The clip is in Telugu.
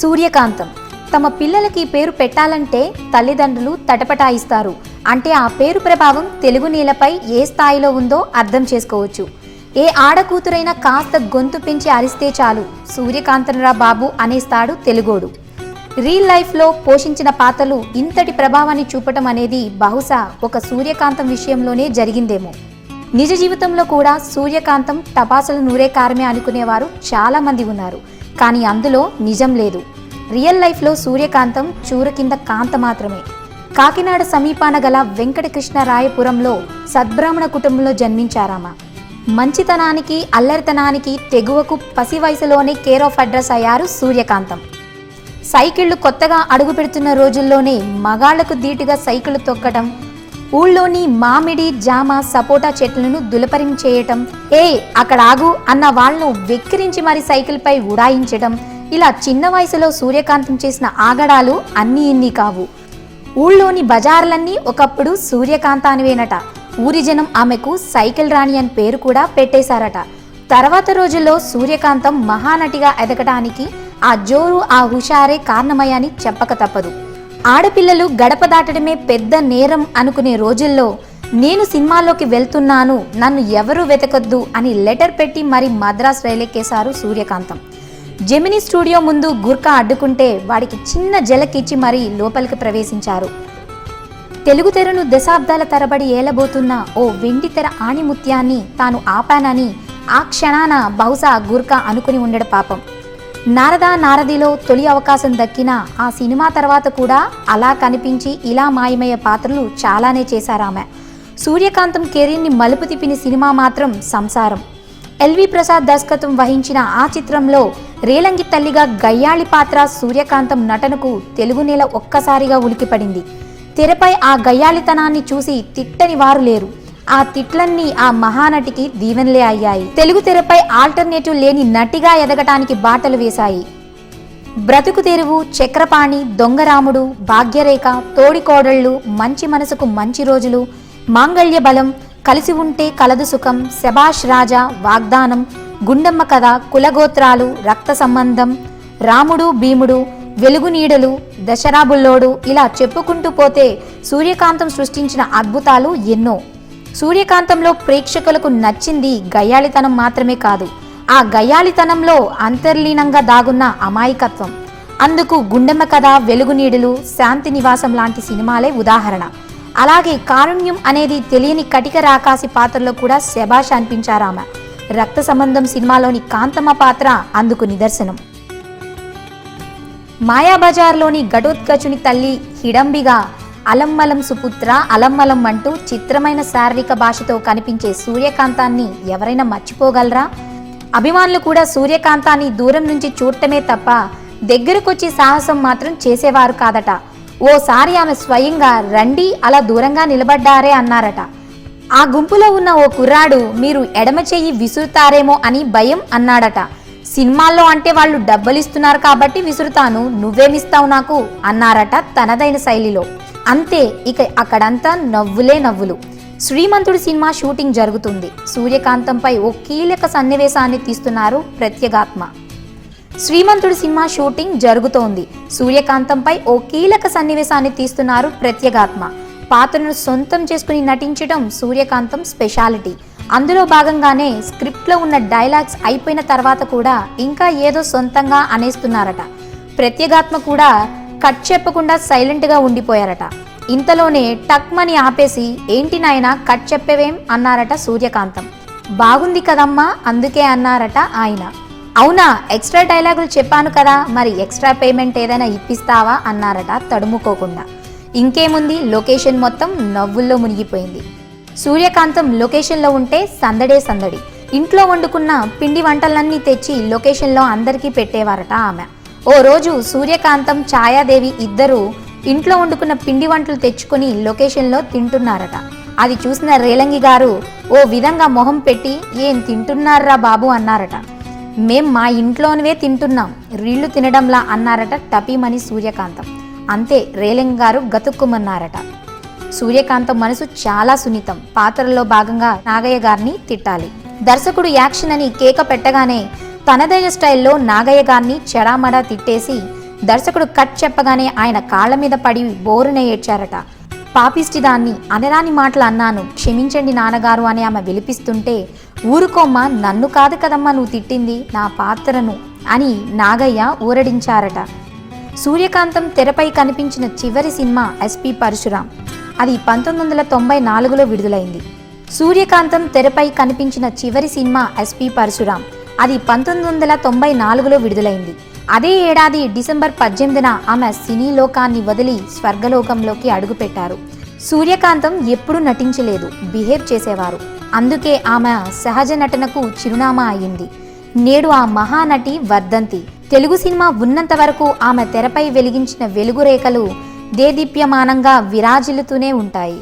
సూర్యకాంతం. తమ పిల్లలకి పేరు పెట్టాలంటే తల్లిదండ్రులు తటపటాయిస్తారు. అంటే ఆ పేరు ప్రభావం తెలుగు నేలపై ఏ స్థాయిలో ఉందో అర్థం చేసుకోవచ్చు. ఏ ఆడకూతురైనా కాస్త గొంతు పెంచి అరిస్తే చాలు. సూర్యకాంతనరా బాబు అనేస్తాడు తెలుగోడు. రీల్ లైఫ్లో పోషించిన పాత్రలు ఇంతటి ప్రభావాన్ని చూపటం అనేది బహుశా ఒక సూర్యకాంతం విషయంలోనే జరిగిందేమో. నిజ జీవితంలో కూడా సూర్యకాంతం టపాసులు నూరే కారమే అనుకునేవారు చాలామంది ఉన్నారు. కానీ అందులో నిజం లేదు. రియల్ లైఫ్లో సూర్యకాంతం చూర కింద కాంత మాత్రమే. కాకినాడ సమీపాన గల వెంకటకృష్ణ రాయపురంలో సద్బ్రాహ్మణ కుటుంబంలో జన్మించారామ. మంచితనానికి అల్లరితనానికి తెగువకు పసి వయసులోనే కేర్ ఆఫ్ అడ్రస్ అయ్యారు సూర్యకాంతం. సైకిళ్ళు కొత్తగా అడుగు పెడుతున్న రోజుల్లోనే మగాళ్ళకు ధీటుగా సైకిళ్ళు తొక్కడం ఊళ్ళోని మామిడి జామ సపోటా చెట్లను దులపరిం చేయటం. ఏ అక్కడ ఆగు అన్న వాళ్ళను వెక్కిరించి మరి సైకిల్పై ఉడాయించడం ఇలా చిన్న వయసులో సూర్యకాంతం చేసిన ఆగడాలు అన్నీ ఇన్ని కావు. ఊళ్ళోని బజార్లన్నీ ఒకప్పుడు సూర్యకాంతానివేనట. ఊరి జనం ఆమెకు సైకిల్ రాణి అని పేరు కూడా పెట్టేశారట. తర్వాత రోజుల్లో సూర్యకాంతం మహానటిగా ఎదగటానికి ఆ జోరు ఆ హుషారే కారణమయ్యని చెప్పక తప్పదు. ఆడపిల్లలు గడప దాటడమే పెద్ద నేరం అనుకునే రోజుల్లో నేను సినిమాల్లోకి వెళ్తున్నాను నన్ను ఎవరూ వెతకొద్దు అని లెటర్ పెట్టి మరి మద్రాస్ రైలెక్కేశారు సూర్యకాంతం. జెమినీ స్టూడియో ముందు గుర్కా అడ్డుకుంటే వాడికి చిన్న జలకిచ్చి మరీ లోపలికి ప్రవేశించారు. తెలుగు తెరను దశాబ్దాల తరబడి ఏలబోతున్న ఓ వెండి తెర ఆణిముత్యాన్ని తాను ఆపానని ఆ క్షణాన బహుశా గుర్కా అనుకుని ఉండడు పాపం. నారదా నారదిలో తొలి అవకాశం దక్కిన ఆ సినిమా తర్వాత కూడా అలా కనిపించి ఇలా మాయమయ్యే పాత్రలు చాలానే చేశారామె సూర్యకాంతం కెరీర్ని మలుపు తిప్పిన సినిమా మాత్రం సంసారం. ఎల్వి ప్రసాద్ దర్శకత్వం వహించిన ఆ చిత్రంలో రేలంగి తల్లిగా గయ్యాళి పాత్ర సూర్యకాంతం నటనకు తెలుగు నేల ఒక్కసారిగా ఉలికిపడింది. తెరపై ఆ గయ్యాళితనాన్ని చూసి తిట్టని వారు లేరు. ఆ తిట్లన్నీ ఆ మహానటికి దీవెనలే అయ్యాయి. తెలుగు తెరపై ఆల్టర్నేటివ్ లేని నటిగా ఎదగటానికి బాటలు వేశాయి. బ్రతుకు తెరువు చక్రపాణి దొంగరాముడు భాగ్యరేఖ తోడికోడళ్ళు మంచి మనసుకు మంచి రోజులు మాంగళ్య బలం కలిసి ఉంటే కలదు సుఖం శభాష్ రాజా వాగ్దానం గుండమ్మ కథ కులగోత్రాలు రక్త సంబంధం రాముడు భీముడు వెలుగు నీడలు దశరాబుల్లోడు ఇలా చెప్పుకుంటూ పోతే సూర్యకాంతం సృష్టించిన అద్భుతాలు ఎన్నో. సూర్యకాంతంలో ప్రేక్షకులకు నచ్చింది గయ్యాళితనం మాత్రమే కాదు. ఆ గయ్యాళితనంలో అంతర్లీనంగా దాగున్న అమాయకత్వం. అందుకు గుండెమ్మ కథ వెలుగు నీడలు శాంతి నివాసం లాంటి సినిమాలే ఉదాహరణ. అలాగే కారుణ్యం అనేది తెలియని కటిక రాకాసి పాత్రలో కూడా శభాష అనిపించారామె రక్త సంబంధం సినిమాలోని కాంతమ్మ పాత్ర అందుకు నిదర్శనం. మాయాబజార్లోని ఘటోత్కచుని తల్లి హిడంబిగా అలమ్మలం సుపుత్ర అలమ్మలం అంటూ చిత్రమైన శారీరక భాషతో కనిపించే సూర్యకాంతాన్ని ఎవరైనా మర్చిపోగలరా? అభిమానులు కూడా సూర్యకాంతాన్ని దూరం నుంచి చూడటమే తప్ప దగ్గరకొచ్చి సాహసం మాత్రం చేసేవారు కాదట. ఓసారి ఆమె స్వయంగా రండి అలా దూరంగా నిలబడ్డారే అన్నారట. ఆ గుంపులో ఉన్న ఓ కుర్రాడు మీరు ఎడమ చెయ్యి విసురుతారేమో అని భయం అన్నాడట. సినిమాల్లో అంటే వాళ్ళు డబ్బులిస్తున్నారు కాబట్టి విసురుతాను నువ్వేమిస్తావు నాకు? అన్నారట తనదైన శైలిలో. అంతే ఇక అక్కడంతా నవ్వులే నవ్వులు. శ్రీమంతుడి సినిమా షూటింగ్ జరుగుతుంది. సూర్యకాంతంపై ఓ కీలక సన్నివేశాన్ని తీస్తున్నారు ప్రత్యేగాత్మ. శ్రీమంతుడి సినిమా షూటింగ్ జరుగుతోంది. సూర్యకాంతంపై ఓ కీలక సన్నివేశాన్ని తీస్తున్నారు ప్రత్యేగాత్మ. పాత్రను సొంతం చేసుకుని నటించడం సూర్యకాంతం స్పెషాలిటీ. అందులో భాగంగానే స్క్రిప్ట్లో ఉన్న డైలాగ్స్ అయిపోయిన తర్వాత కూడా ఇంకా ఏదో సొంతంగా అనేస్తున్నారట. ప్రత్యేగాత్మ కూడా కట్ చెప్పకుండా సైలెంట్గా ఉండిపోయారట. ఇంతలోనే టక్మని ఆపేసి ఏంటి నాయనా కట్ చెప్పేవేం? అన్నారట సూర్యకాంతం. బాగుంది కదమ్మా అందుకే అన్నారట ఆయన. అవునా ఎక్స్ట్రా డైలాగులు చెప్పాను కదా మరి ఎక్స్ట్రా పేమెంట్ ఏదైనా ఇప్పిస్తావా? అన్నారట తడుముకోకుండా. ఇంకేముంది లొకేషన్ మొత్తం నవ్వుల్లో మునిగిపోయింది. సూర్యకాంతం లొకేషన్లో ఉంటే సందడే సందడి. ఇంట్లో వండుకున్న పిండి వంటలన్నీ తెచ్చి లొకేషన్లో అందరికీ పెట్టేవారట ఆమె. ఓ రోజు సూర్యకాంతం ఛాయాదేవి ఇద్దరూ ఇంట్లో వండుకున్న పిండి వంటలు తెచ్చుకొని లొకేషన్లో తింటున్నారట. అది చూసిన రేలంగి గారు ఓ విధంగా మొహం పెట్టి ఏం తింటున్నారా బాబు అన్నారట. మేం మా ఇంట్లోనివే తింటున్నాం రీళ్ళు తినడంలా అన్నారట టపీమణి సూర్యకాంతం. అంతే రేలంగి గారు గతుక్కుమన్నారట. సూర్యకాంతం మనసు చాలా సున్నితం. పాత్రలో భాగంగా నాగయ్య గారిని తిట్టాలి. దర్శకుడు యాక్షన్ అని కేక పెట్టగానే తనదైన స్టైల్లో నాగయ్య గారిని చెడామడా తిట్టేసి దర్శకుడు కట్ చెప్పగానే ఆయన కాళ్ళ మీద పడి బోరున ఏడ్చారట. పాపిష్టి దాన్ని అనరాని మాటలు అన్నాను. క్షమించండి నాన్నగారు అని ఆమె విలిపిస్తుంటే ఊరుకోమ్మ నన్ను కాదు కదమ్మా నువ్వు తిట్టింది నా పాత్రను అని నాగయ్య ఊరడించారట. సూర్యకాంతం తెరపై కనిపించిన చివరి సినిమా ఎస్పి పరశురాం. అది పంతొమ్మిది వందల తొంభై నాలుగులో విడుదలైంది. సూర్యకాంతం తెరపై కనిపించిన చివరి సినిమా ఎస్పి పరశురాం. అది పంతొమ్మిది వందల తొంభై నాలుగులో విడుదలైంది. అదే ఏడాది డిసెంబర్ పద్దెనిమిదిన ఆమె సినీ లోకాన్ని వదిలి స్వర్గలోకంలోకి అడుగుపెట్టారు. సూర్యకాంతం ఎప్పుడూ నటించలేదు బిహేవ్ చేసేవారు. అందుకే ఆమె సహజ నటనకు చిరునామా అయింది. నేడు ఆ మహానటి వర్ధంతి. తెలుగు సినిమా ఉన్నంత వరకు ఆమె తెరపై వెలిగించిన వెలుగు రేఖలు దేదీప్యమానంగా విరాజిల్లుతూనే ఉంటాయి.